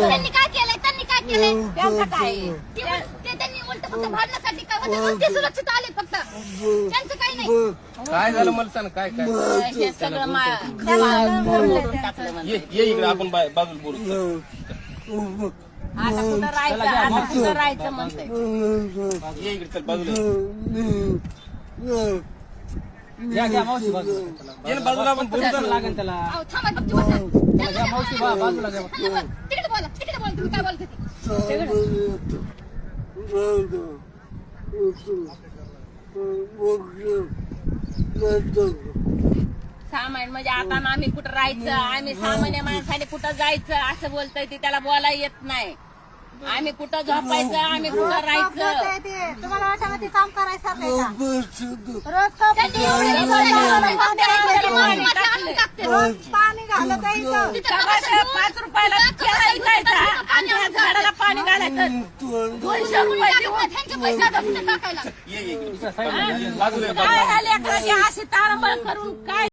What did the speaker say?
त्यांनी काय केलंय? त्यांनी काय केलंय? त्यांचं काय? फक्त भांडण्यासाठी काय होते ते सुरक्षित आले फक्त. त्यांचं काही नाही. काय झालं मला सांग काय काय? हे सगळं मा- टाकलं म्हणजे. ये ये इकडे आपण बा- बाजूला बोलू. आता कुठं राहायचं? आता कुठं राहायचं म्हणतंय? ये इकडे चल बाजूला. घ्या घ्या मावशी बाजूला. ये ना बाजूला आपण बोलू त्याला ना. लागेल त्याला? अहो, थांबा गप्प बसा. त्यांचं घ्या मावशी बा बाजूला घ्या थांबा, तिकडे बोला तिकडे बोला तुम्ही काय बोलते ते? सामान म्हणजे आता आम्ही कुठं राहायचं आम्ही सामान्य माणसाने कुठं जायचं असं बोलतोय ते त्याला बोला येत नाही. आम्ही कुठं झोपायचं आम्ही कुठं राहायचं? तुम्हाला वाटतं ते काम करायचं? रोज पाणी घालत पाच दोनशे रुपये देऊन त्यांचे पैसे आता कुठे टाकायला काय आले अशी तारंबळ करून काय?